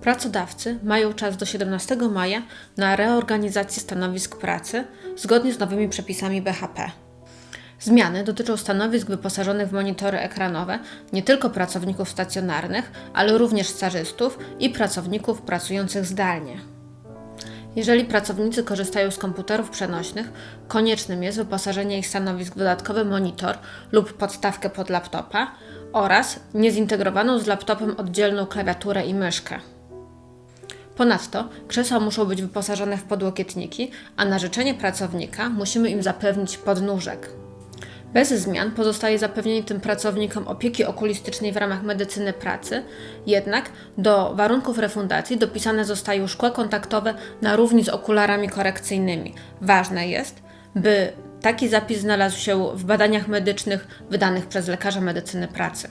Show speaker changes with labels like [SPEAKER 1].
[SPEAKER 1] Pracodawcy mają czas do 17 maja na reorganizację stanowisk pracy zgodnie z nowymi przepisami BHP. Zmiany dotyczą stanowisk wyposażonych w monitory ekranowe nie tylko pracowników stacjonarnych, ale również stażystów i pracowników pracujących zdalnie. Jeżeli pracownicy korzystają z komputerów przenośnych, koniecznym jest wyposażenie ich stanowisk w dodatkowy monitor lub podstawkę pod laptopa oraz niezintegrowaną z laptopem oddzielną klawiaturę i myszkę. Ponadto krzesła muszą być wyposażone w podłokietniki, a na życzenie pracownika musimy im zapewnić podnóżek. Bez zmian pozostaje zapewnienie tym pracownikom opieki okulistycznej w ramach medycyny pracy, jednak do warunków refundacji dopisane zostają szkła kontaktowe na równi z okularami korekcyjnymi. Ważne jest, by taki zapis znalazł się w badaniach medycznych wydanych przez lekarza medycyny pracy.